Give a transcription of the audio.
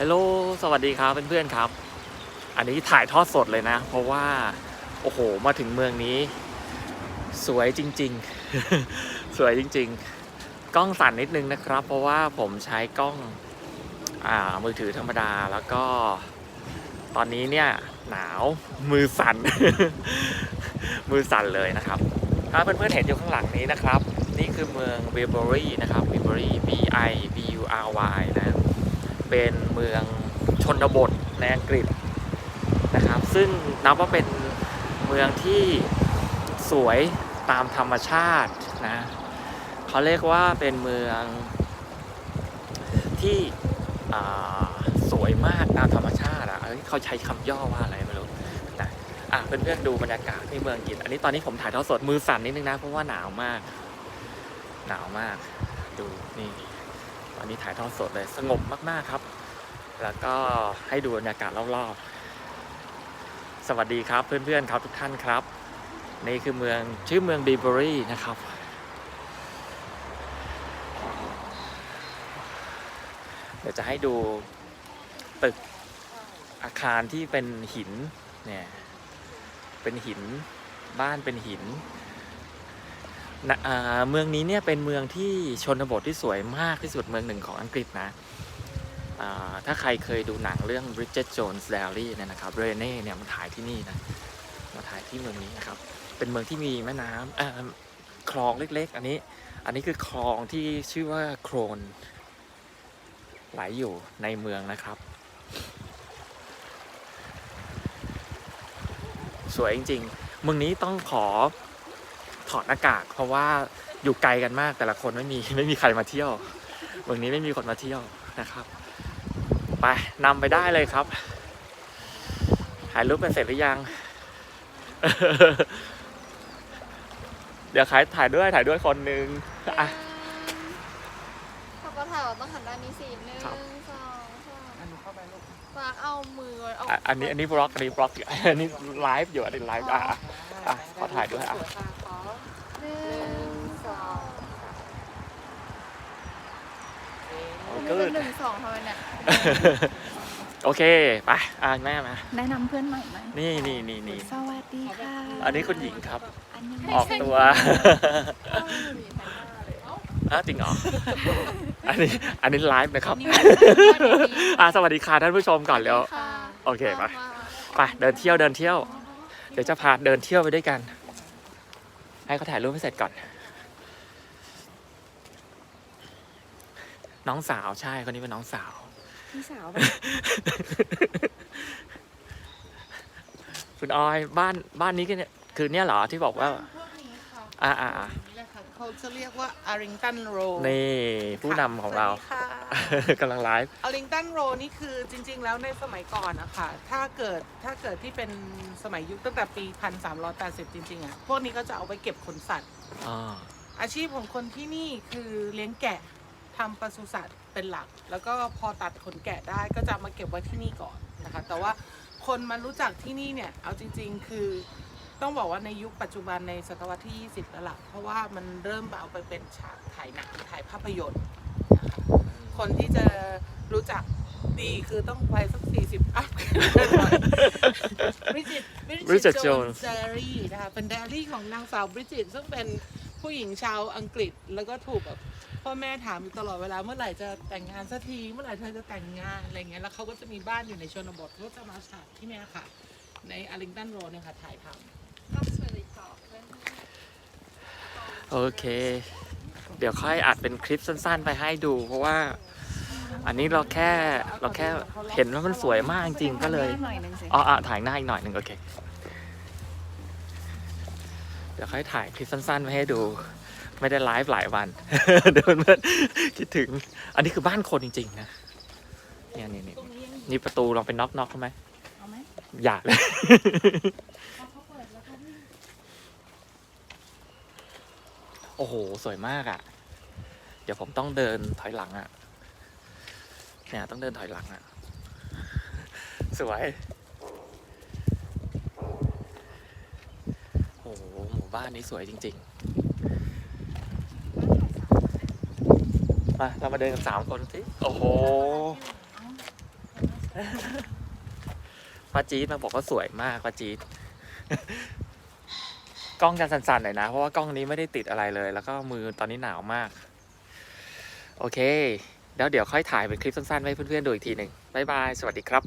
ฮัลโหลสวัสดีครับเพื่อนๆครับ อันนี้ถ่ายทอดสดเลยนะ เพราะว่า โอ้โห มาถึงเมืองนี้ สวยจริง ๆ สวยจริง ๆ กล้องสั่นนิดนึงนะครับ เพราะว่าผมใช้กล้องอ่ามือถือธรรมดาแล้วก็ ตอนนี้เนี่ยหนาวมือสั่น มือสั่นเลยนะครับ ถ้าเพื่อนๆเห็นอยู่ข้างหลังนี้นะครับ นี่คือเมืองเบเบอรี่นะครับเบเบอรี่ B I B U R Y นะ เป็นเมืองชนบทในอังกฤษนะครับ ซึ่งนับว่าเป็นเมืองที่สวยตามธรรมชาตินะเขาเรียกว่าเป็นเมืองที่สวยมากตามธรรมชาติอะเขาใช้คำย่อว่าอะไรไม่รู้นะอะเพื่อนๆดูบรรยากาศที่เมืองอังกฤษอันนี้ตอนนี้ผมถ่ายทอดสดมือสั่นนิดนึงนะเพราะว่าหนาวมาก หนาวมากดูนี่ อนนี้ถ่ายทอดสดเลยสงบมาก ๆครับ แล้วก็ให้ดูบรรยากาศรอบๆ สวัสดีครับเพื่อนๆครับทุกท่านครับ นี่คือเมืองชื่อเมืองบีเบอรี่นะครับ เดี๋ยวจะให้ดูตึกอาคารที่เป็นหินเนี่ยเป็นหินบ้านเป็นหิน นะเมืองนี้เนี่ยเป็นเมืองที่ชนบทที่สวยมากที่สุดเมืองหนึ่งของอังกฤษนะถ้าใครเคยดูหนังเรื่อง Bridget Jones' Diary เนี่ยนะครับเรเน่เนี่ยมาถ่ายที่นี่นะมาถ่ายที่เมืองนี้นะครับ เป็นเมืองที่มีแม่น้ำคลองเล็กๆ อันนี้ อันนี้คือคลองที่ชื่อว่าโครนไหลอยู่ในเมืองนะครับ สวยจริงๆ เมืองนี้ต้องขอ ถอดหน้ากาก เพราะว่าอยู่ไกลกันมาก แต่ละคนไม่มีไม่มีใครมาเที่ยวเมืองนี้ไม่มีคนมาเที่ยวนะครับ ไปนำไปได้เลยครับถ่ายรูปเป็นเสร็จหรือยัง เดี๋ยวขายถ่ายด้วยถ่ายด้วยคนหนึ่งอะถ้าก็ถ่ายว่าต้องหันด้านนี้สิหนึ่งครับสองสามฝากเอามือเอาอะอันนี้อันนี้บล็อกอันนี้บล็อกอันนี้ไลฟ์อยู่อันนี้ไลฟ์อะอะอะขอถ่ายด้วยอะ โอ้อันก็นี้เป็นหนึ่งสองทำไมเนี่ยโอเคไปอะแม่มาแนะนำเพื่อนใหม่ไหมนี่นี่นี่นี่สวัสดีค่ะอันนี้คุณหญิงครับ อันนี้ออกตัวอ้าวจริงเหรออันนี้อันนี้ไลฟ์นะครับอะสวัสดีค่ะท่านผู้ชมก่อนแล้วค่ะโอเคไปมาไปเดินเที่ยวเดินเที่ยว เดี๋ยวจะพาเดินเที่ยวไปด้วยกัน ให้เขาถ่ายรูปให้เสร็จก่อน น้องสาวใช่คนนี้เป็นน้องสาว พี่สาวคุณออยบ้านบ้านนี้ก็เนี่ยคือเนี่ยเหรอที่บอกว่า พวกนี้ค่ะอ่าอ่าอ่านี่แหละค่ะเขาจะเรียกว่าอาริงตันโรนี่ผู้นำของเราค่ะกำลังไลฟ์อาริงตันโรนี่คือจริง ๆ แล้วในสมัยก่อนนะคะถ้าเกิดถ้าเกิดที่เป็นสมัยยุคตั้งแต่ปี 1380 จริง ๆอะพวกนี้ก็จะเอาไปเก็บขนสัตว์ อ่าอาชีพของคนที่นี่คือเลี้ยงแกะ ทำปศุสัตว์เป็นหลัก แล้วก็พอตัดขนแกะได้ก็จะเอามาเก็บไว้ที่นี่ก่อนนะคะ แต่ว่าคนมารู้จักที่นี่เนี่ยเอาจริง ๆ คือต้องบอกว่าในยุคปัจจุบันในศตวรรษที่ 20 แล้วล่ะ เพราะว่ามันเริ่มเอาไปเป็นฉากถ่ายหนังถ่ายภาพยนตร์นะคะคนที่จะรู้จักดีคือต้องไปสัก 40 อัพบริจิต Bridget โจน Jones ส์ไดอารี่นะคะเป็นไดอารี่ของนางสาวบริจิตซึ่งเป็นผู้หญิงชาวอังกฤษแล้วก็ถูกแบบ พ่อแม่ถามอยู่ตลอดเวลาเมื่อไหร่จะแต่งงานสักทีเมื่อไหร่เธอจะแต่งงานอะไรเงี้ยแล้วเขาก็จะมีบ้านอยู่ในชนบทเขาก็จะมาฉายที่เนี่ยค่ะ ในอาริงตันโรดเนี่ยค่ะถ่ายทำโอเค เดี๋ยวค่อยอัดเป็นคลิปสั้น ๆ ไปให้ดู เพราะว่า อันนี้เราแค่เราแค่เห็นว่ามันสวยมากจริงๆก็เลยหน่อยหนึ่งสิอ๋ออะถ่ายหน้าอีกหน่อยหนึ่งโอเค เดี๋ยวค่อยถ่ายคลิปสั้น ๆไว้ให้ดู ไม่ได้ไลฟ์หลายวัน เดี๋ยวมันคิดถึง อันนี้คือบ้านคนจริง ๆ นะเนี่ยนี่นี่นี่ประตูลองไปน็อกน็อกเขาไหมเอาไหมอย่าเลยโอ้โห สวยมากอะ่ะ เดี๋ยวผมต้องเดินถอยหลังอะ่ะเนี่ยต้องเดินถอยหลังอะ่ะ สวย โอ้โห หมู่บ้านนี้สวยจริง ๆ มาเรามาเดินกันสามคนสิโอ้โหป้าจี๊ดมาบอกว่าสวยมากป้าจี๊ดกล้องจะสั่นๆหน่อยนะ เพราะว่ากล้องนี้ไม่ได้ติดอะไรเลย แล้วก็มือตอนนี้หนาวมาก โอเค แล้วเดี๋ยวค่อยถ่ายเป็นคลิปสั้นๆให้เพื่อนๆดูอีกทีหนึ่งบ๊ายบาย สวัสดีครับ